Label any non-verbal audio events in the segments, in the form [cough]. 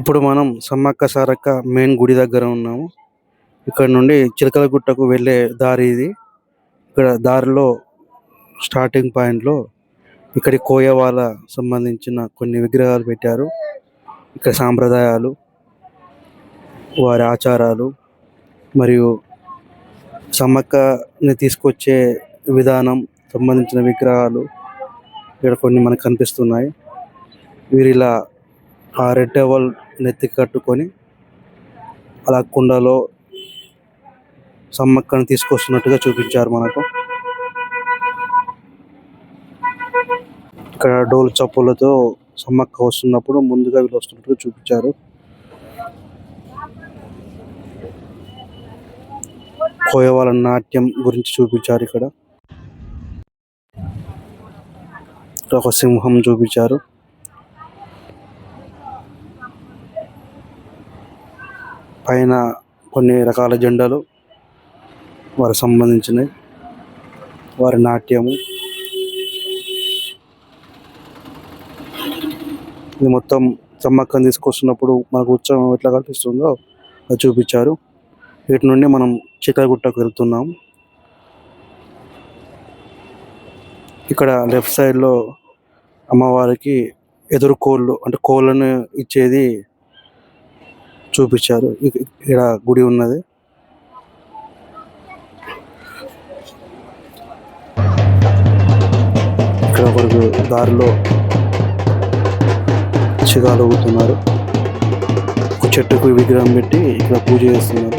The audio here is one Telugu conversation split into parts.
ఇప్పుడు మనం సమ్మక్క సారక్క మెయిన్ గుడి దగ్గర ఉన్నాము. ఇక్కడ నుండి చిలకల గుట్టకు వెళ్ళే దారి ఇది. ఇక్కడ దారిలో స్టార్టింగ్ పాయింట్లో ఇక్కడి కోయవాల సంబంధించిన కొన్ని విగ్రహాలు పెట్టారు. ఇక్కడ సాంప్రదాయాలు వారి ఆచారాలు మరియు సమ్మక్కని తీసుకొచ్చే విధానం సంబంధించిన విగ్రహాలు ఇక్కడ కొన్ని మనకు కనిపిస్తున్నాయి. వీరిలా ఆ రెడ్ టవల్ నెత్తి కట్టుకొని అలా కుండలో సమ్మక్కని తీసుకొస్తున్నట్టుగా చూపించారు మనకు. ఇక్కడ డోలు చప్పులతో సమ్మక్క వస్తున్నప్పుడు ముందుగా వీళ్ళు వస్తున్నట్టుగా చూపించారు. కోయవాళ్ళ నాట్యం గురించి చూపించారు ఇక్కడ. ఒక సింహం చూపించారు. పైన కొన్ని రకాల జెండాలు వారికి సంబంధించినవి. వారి నాట్యము. ఇది మొత్తం సమ్మక్కని తీసుకొస్తున్నప్పుడు మనకు ఉత్సవం ఎట్లా కనిపిస్తుందో అది చూపించారు. వీటి నుండి మనం చిక్కగుట్టకు వెళ్తున్నాం. ఇక్కడ లెఫ్ట్ సైడ్లో అమ్మవారికి ఎదురు కోళ్ళు అంటే కోళ్ళను ఇచ్చేది చూపించారు. ఇక్కడ గుడి ఉన్నది. ఇక్కడ ఒకరికి దారిలో చిగాలు ఊగుతున్నారు. ఒక చెట్టుకు విగ్రహం పెట్టి ఇక్కడ పూజ చేస్తున్నారు.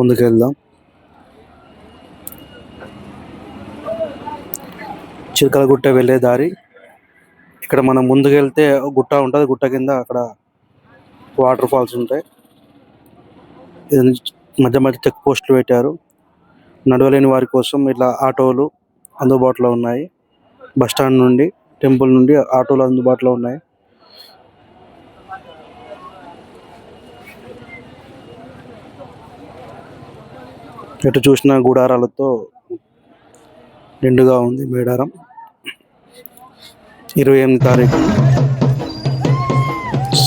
ముందుకు వెళ్దాం చిలకలగుట్ట వెళ్ళే దారి. ఇక్కడ మనం ముందుకు వెళ్తే గుట్ట ఉంటుంది గుట్ట కింద అక్కడ వాటర్ ఫాల్స్ ఉంటాయి. మధ్య మధ్య చెక్ పోస్టులు పెట్టారు. నడవలేని వారి కోసం ఇట్లా ఆటోలు అందుబాటులో ఉన్నాయి. బస్ స్టాండ్ నుండి టెంపుల్ నుండి ఆటోలు అందుబాటులో ఉన్నాయి. ఎటు చూసిన గుడారాలతో నిండుగా ఉంది మేడారం. ఇరవై ఎనిమిది తారీఖు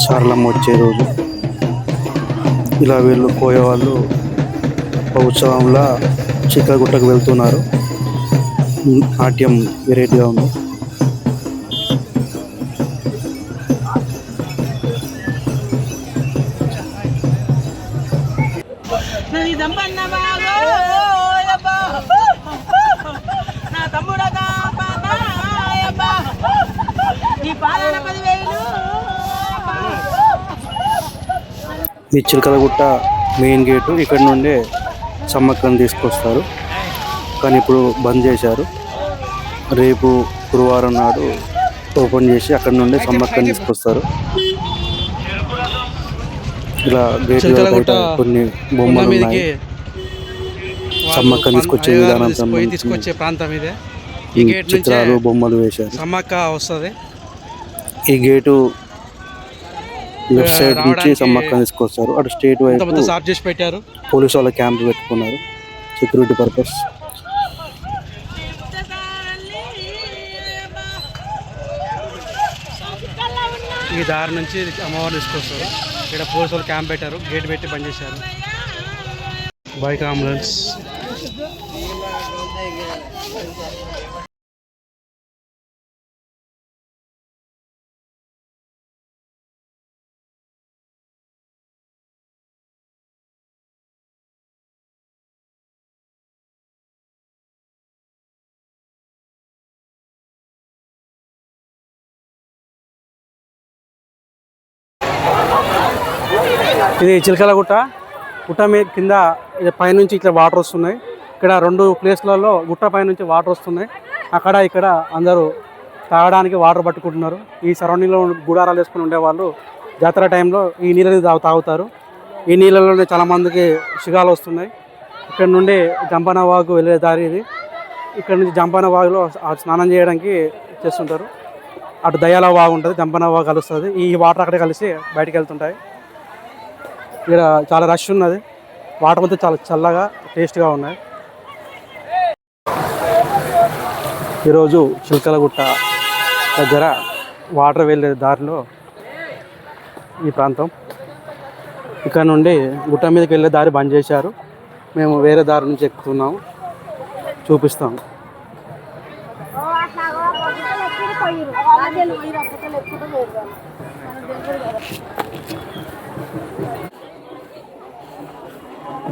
సారలమ్మ వచ్చే రోజు. ఇలా వీళ్ళు పోయేవాళ్ళు ఒక ఉత్సవంలా చిక్కగుట్టకు వెళ్తున్నారు. నాట్యం వెరైటీగా ఉంది. ఈ చిలకలగుట్ట మెయిన్ గేటు ఇక్కడ నుండే సమ్మక్కని తీసుకొస్తారు. కానీ ఇప్పుడు బంద్ చేశారు. రేపు గురువారం నాడు ఓపెన్ చేసి అక్కడ నుండి సమ్మక్కని తీసుకొస్తారు. ఇలా గేట్ చిలకలగుట్ట కొన్ని బొమ్మలు ఉన్నాయి. వాళ్ళు సమ్మక్క పన్- తీసుకొచ్చే విధానం తీసుకొచ్చే ప్రాంతం ఇదే. ఈ చిత్రాలు బొమ్మలు వేశారు. సమ్మక్క వస్తుంది. ఈ గేటు లెఫ్ట్ సైడ్ నుంచి సమ్మక్కని తీసుకొస్తారు. అటు స్టేట్ వైపు చేసి పెట్టారు. పోలీసు వాళ్ళ క్యాంప్ పెట్టుకున్నారు. Security purpose. ఈ దారి నుంచి అమ్మవారిని తీసుకొస్తారు. ఇక్కడ పోలీసు వాళ్ళు క్యాంప్ పెట్టారు. గేట్ పెట్టి బంద్ చేశారు. Bike ambulance. ఇది చిలకల గుట్ట. గుట్ట మీద కింద పైనుంచి ఇట్లా వాటర్ వస్తున్నాయి. ఇక్కడ రెండు ప్లేస్లలో గుట్ట పైనుంచి వాటర్ వస్తున్నాయి. అక్కడ ఇక్కడ అందరూ తాగడానికి వాటర్ పట్టుకుంటున్నారు. ఈ సరౌండింగ్లో గుడారాలు వేసుకుని ఉండేవాళ్ళు జాతర టైంలో ఈ నీళ్ళని తాగు తాగుతారు. ఈ నీళ్ళలోనే చాలామందికి షిగాలు వస్తున్నాయి. ఇక్కడ నుండి జంపన వాగు వెళ్ళే దారి ఇది. ఇక్కడ నుంచి జంపన వాగులో స్నానం చేయడానికి చేస్తుంటారు. అటు దయాల వాగు ఉంటుంది జంపన వాగు కలుస్తుంది. ఈ వాటర్ అక్కడే కలిసి బయటికి వెళ్తుంటాయి. ఇక్కడ చాలా రష్ ఉన్నది. వాటర్ మొత్తం చాలా చల్లగా టేస్ట్గా ఉన్నాయి. ఈరోజు చిలకలగుట్ట దగ్గర వాటర్ వెళ్ళే దారిలో ఈ ప్రాంతం. ఇక్కడ నుండి గుట్ట మీదకి వెళ్ళే దారి బంద్ చేశారు. మేము వేరే దారి నుంచి ఎక్కుతున్నాము. చూపిస్తాము.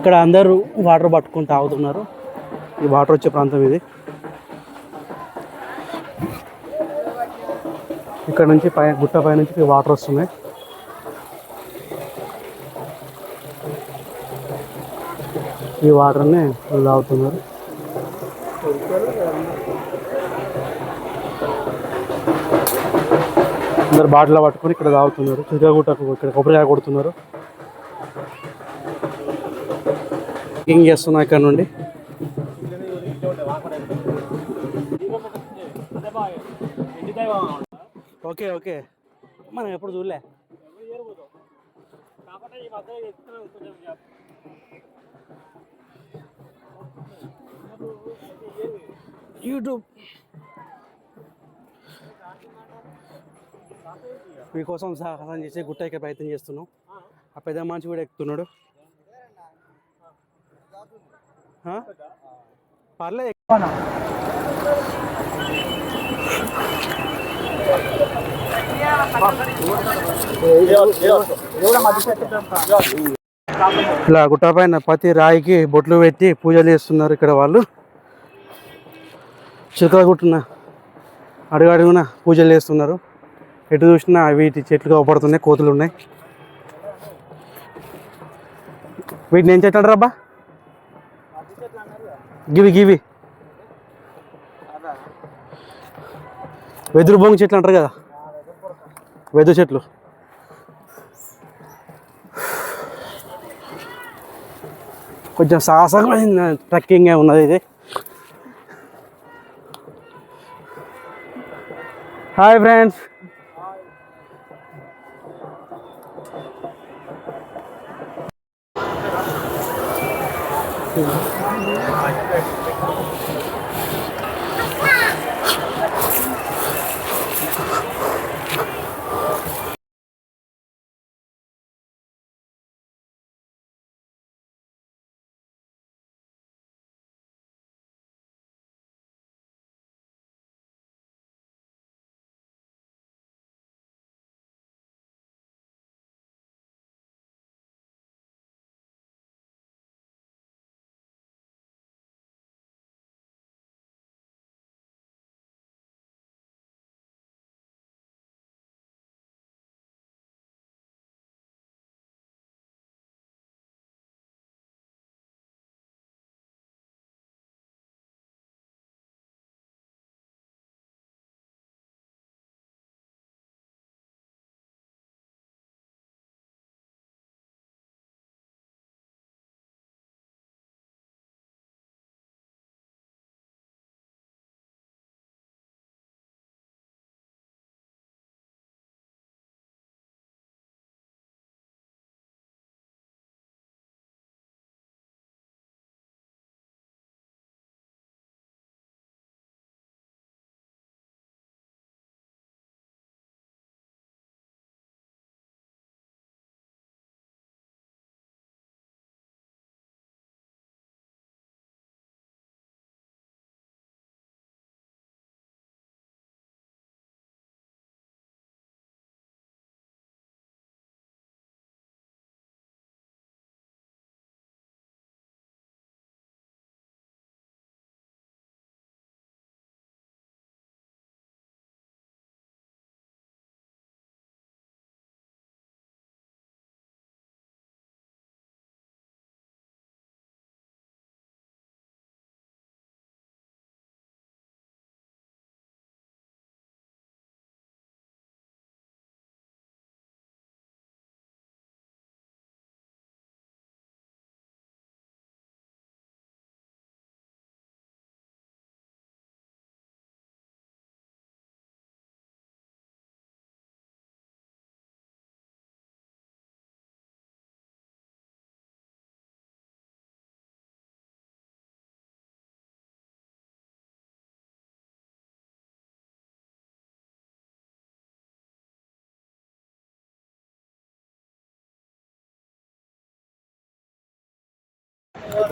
ఇక్కడ అందరూ వాటర్ పట్టుకొని తాగుతున్నారు ఈ వాటర్ వచ్చే ప్రాంతం ఇది. ఇక్కడ నుంచి పై గుట్ట పై నుంచి వాటర్ వస్తున్నాయి. ఈ వాటర్ని తాగుతున్నారు. అందరు బాటిల్ పట్టుకొని ఇక్కడ తాగుతున్నారు. చిరగుట్టకు ఇక్కడ కొబ్బరికాయ కొడుతున్నారు. కుకింగ్ చేస్తున్నా ఇక్కడ నుండి? Okay okay. మనం ఎప్పుడు చూడలే. యూట్యూబ్. మీకోసం సాహసం చేసి గుట్ట ఎక్కే ప్రయత్నం చేస్తున్నాం. ఆ పెద్ద మనిషి కూడా ఎక్కుతున్నాడు. ఇలా గుట్ట పైన ప్రతి రాయికి బొట్లు పెట్టి పూజలు చేస్తున్నారు ఇక్కడ వాళ్ళు. చిలకల గుట్టున అడుగడుగున పూజలు చేస్తున్నారు. ఎటు చూసినా వీటి చెట్లు అవపడుతున్నాయి కోతులు ఉన్నాయి. వీటిని ఏం చెట్లు అబ్బా? గివి గివి. వెదురు బొంగు చెట్లు అంటారు కదా? వెదురు చెట్లు. కొంచెం సాహసమైన ట్రెక్కింగ్ ఉన్నది ఇది. Hi friends.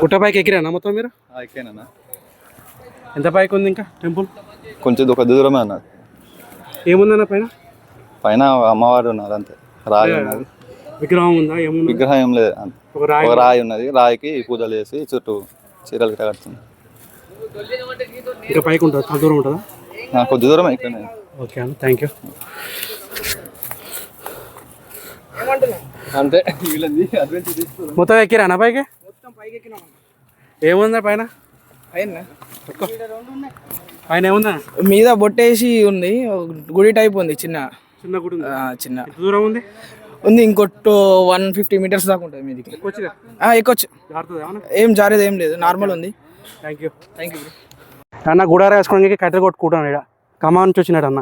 గుట్ట పైకి ఎక్కిరానా మొత్తం మీరు? ఎక్కేనా ఎంత పైకి ఉంది ఇంకా టెంపుల్? కొంచెం ఒక దూరమే అన్నది ఏముందన్న పైన? పైన అమ్మవారు ఉన్నారు అంతే. రాయి ఉన్నది. విగ్రహం ఉందా? ఏముంది? విగ్రహం ఏం లేదు అంతే. ఒక రాయి ఒక రాయి ఉన్నది. రాయికి పూజలు చేసి చుట్టూ చీరలు గిట్ట కడుతుంది ఇంకా పైకి ఉంటుంది? అంత దూరం ఉంటుందా? కొద్ది దూరం ఇక్కడనే ఓకే అన్న థ్యాంక్ యూ. అంతే. [laughs] మొత్తం ఎక్కిరానా పైకి? ఏముందా పైన? పైన? ఏముందా? మీద బొట్టేసి ఉంది. ఒక గుడి టైప్ ఉంది చిన్న. చిన్న గుడి ఉంది. ఆ, చిన్న. దూరం ఉంది? ఉంది ఇంకొట్టు వన్ ఫిఫ్టీ మీటర్స్ దాకా ఉంటుంది మీదికి. ఎక్కొచ్చు. ఏం జారేది ఏం లేదు నార్మల్ ఉంది. థ్యాంక్ యూ థ్యాంక్ యూ అన్న గుడార వేసుకోవడానికి కట్టెలు కొట్టుకుంటాను ఇక్కడ కమా నుంచి వచ్చినాడు అన్న.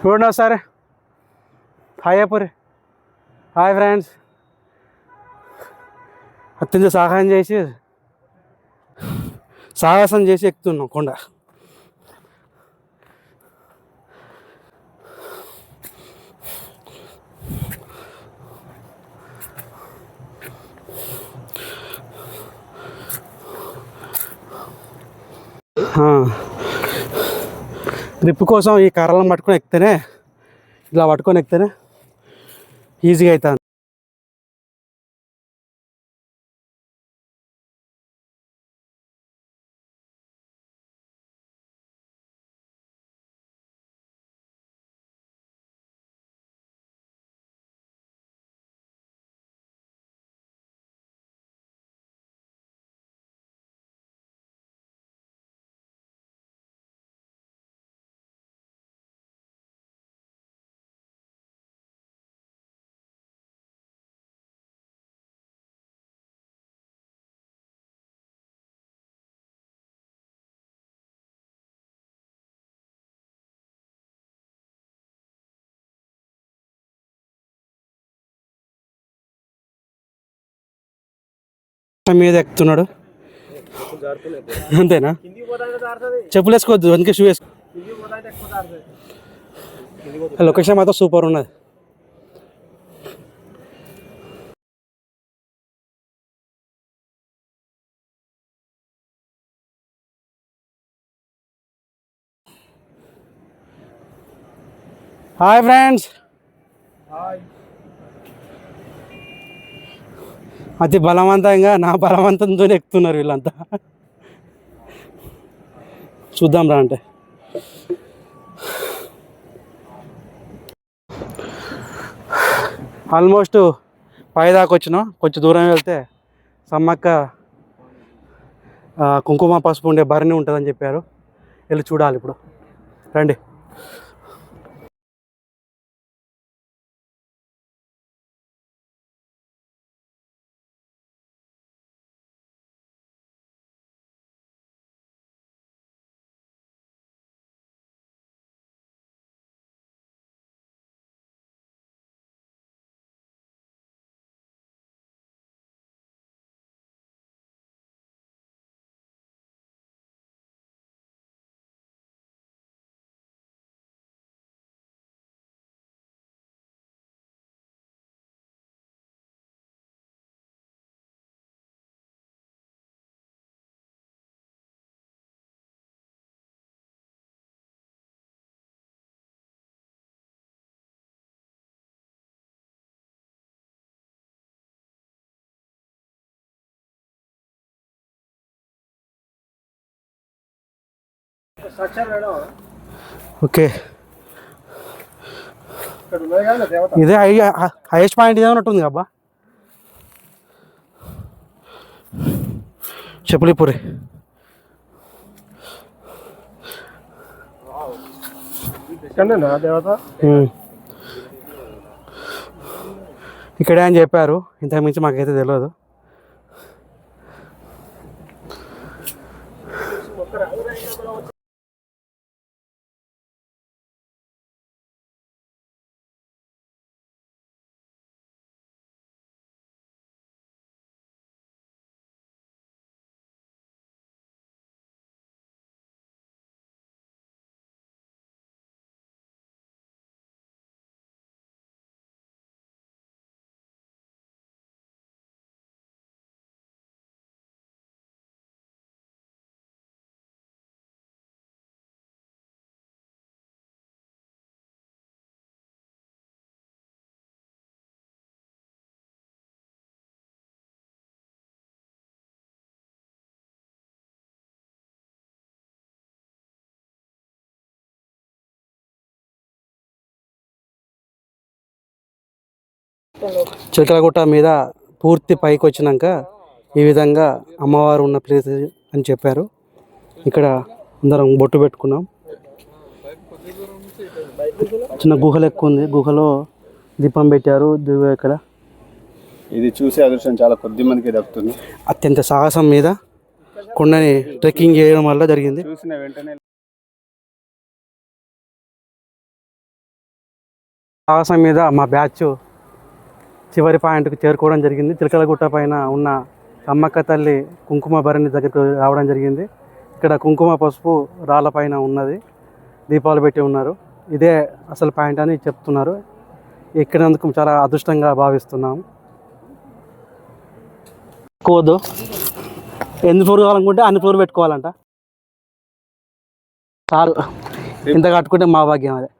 చూడండి ఒకసారి. Hi Appuri hi friends. అత్యంత సహాయం చేసి సాహసం చేసి ఎక్కుతున్నాం కొండ. గ్రిప్ కోసం ఈ కర్రలను పట్టుకొని ఎక్కితేనే ఇలా పట్టుకొని ఎక్కితేనే ఈజీగా అవుతుంది. మీద ఎక్కుతున్నాడు. అంతేనా? చెప్పులు వేసుకోవద్దు అందుకే షూ వేసుకో. లొకేషన్ మాత్రం సూపర్ ఉన్నది. హాయ్ ఫ్రెండ్స్ అతి బలవంతంగా నా బలవంతంతో ఎక్కుతున్నారు వీళ్ళంతా. చూద్దాం రా అంటే. ఆల్మోస్ట్ పై దాకా వచ్చినాం. కొంచెం దూరం వెళ్తే సమ్మక్క కుంకుమ పసుపు ఉండే బరిని ఉంటుందని చెప్పారు. వెళ్ళి చూడాలి ఇప్పుడు. రండి. ఓకే. ఇదే హైయెస్ట్ పాయింట్ ఏమన్నట్టుంది అబ్బా. చెప్పులిపూరి. దేవత? ఇక్కడే అని చెప్పారు. ఇంతకుమించి మాకైతే తెలియదు చిలకలగుట్ట మీద పూర్తి పైకి వచ్చినాక ఈ విధంగా అమ్మవారు ఉన్న ప్లేస్ అని చెప్పారు. ఇక్కడ అందరం బొట్టు పెట్టుకున్నాం. చిన్న గుహలు ఎక్కువ ఉంది. గుహలో దీపం పెట్టారు. దివ్య ఇక్కడ. ఇది చూసే అదృష్టం చాలా కొద్ది మందికి దక్కుతుంది. అత్యంత సాహసం మీద కొండని ట్రెక్కింగ్ చేయడం వల్ల జరిగింది. చూసిన వెంటనే సాహసం మీద మా బ్యాచ్ చివరి పాయింట్కి చేరుకోవడం జరిగింది. చిలకలగుట్ట పైన ఉన్న అమ్మక్క తల్లి కుంకుమ భరణి దగ్గరకు రావడం జరిగింది. ఇక్కడ కుంకుమ పసుపు రాళ్ళ పైన ఉన్నది. దీపాలు పెట్టి ఉన్నారు. ఇదే అసలు పాయింట్ అని చెప్తున్నారు. ఎక్కినందుకు చాలా అదృష్టంగా భావిస్తున్నాము ఎక్కువద్దు. ఎన్ని ఫ్లోర్ కావాలనుకుంటే అన్ని ఫ్లోర్ పెట్టుకోవాలంట. చాలు. ఇంత కట్టుకుంటే మా భాగ్యం అదే.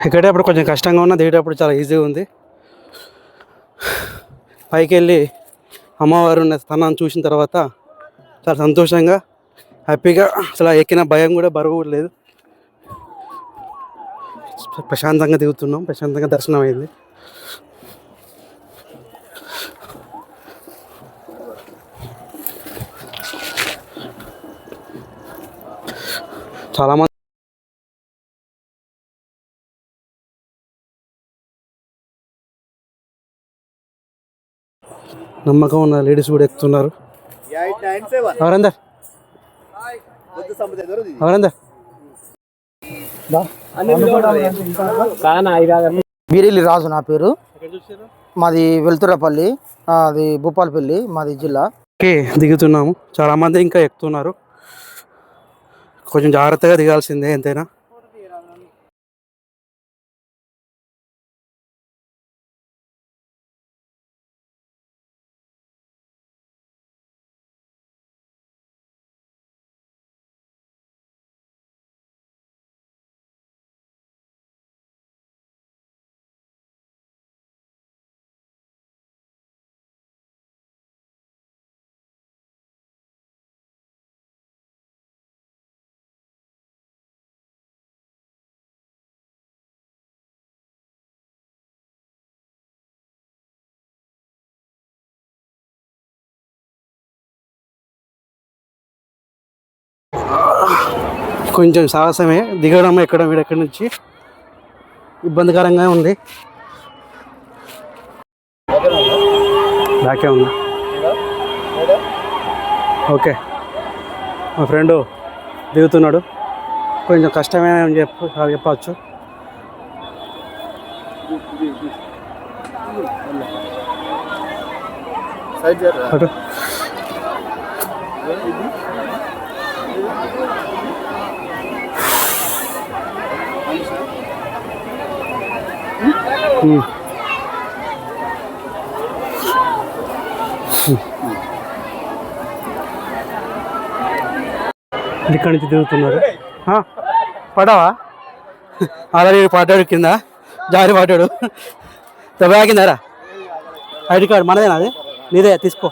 ఎక్కేటప్పుడు కొంచెం కష్టంగా ఉన్నా దిగేటప్పుడు చాలా ఈజీగా ఉంది. పైకి వెళ్ళి అమ్మవారు ఉన్న స్థానాన్ని చూసిన తర్వాత చాలా సంతోషంగా హ్యాపీగా అసలు ఎక్కిన భయం కూడా బరువు కూడా లేదు. ప్రశాంతంగా దిగుతున్నాం ప్రశాంతంగా దర్శనం అయింది. చాలామంది నమ్మకం ఉన్న లేడీస్ కూడా ఎక్కుతున్నారు. ఎవరందర్? ఎవరందర్? బీరెల్లి రాజు నా పేరు. మాది వెలుతురపల్లి అది భూపాలపల్లి మాది జిల్లా. ఓకే దిగుతున్నాము. చాలా మంది ఇంకా ఎక్కుతున్నారు. కొంచెం జాగ్రత్తగా దిగాల్సిందే ఎంతైనా. కొంచెం సాహసమే. దిగడం ఎక్కడం వీడెక్కడి నుంచి? ఇబ్బందికరంగా ఉంది. బ్యాకే ఉంది ఓకే. మా ఫ్రెండు దిగుతున్నాడు. కొంచెం కష్టమే అని చెప్పు చెప్పచ్చు అటు. ఇక్కడి నుంచి దిగుతున్నారు ఆ, పడవా? ఆల్రెడీ పడ్డాడు కింద జారి పడ్డాడు దెబ్బ తాకిందారా ఐడి కార్డ్ మనదేనా అది? నీదే తీసుకో.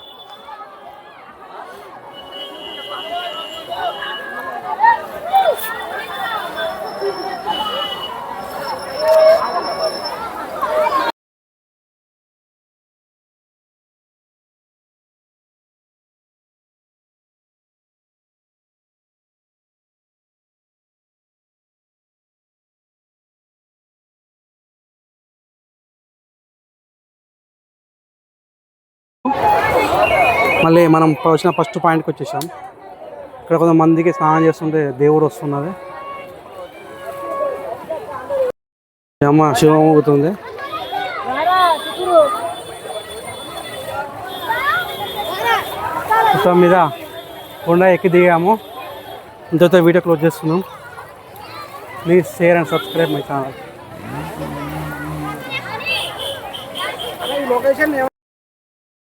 మళ్ళీ మనం వచ్చిన ఫస్ట్ పాయింట్కి వచ్చేసాం. ఇక్కడ కొంతమందికి స్నానం చేస్తుంటే దేవుడు వస్తున్నది. అమ్మ శివం ఊగుతుంది. మొత్తం మీద కొండ ఎక్కి దిగాము. ఇంతతో వీడియో క్లోజ్ చేస్తున్నాం. Please share and subscribe my channel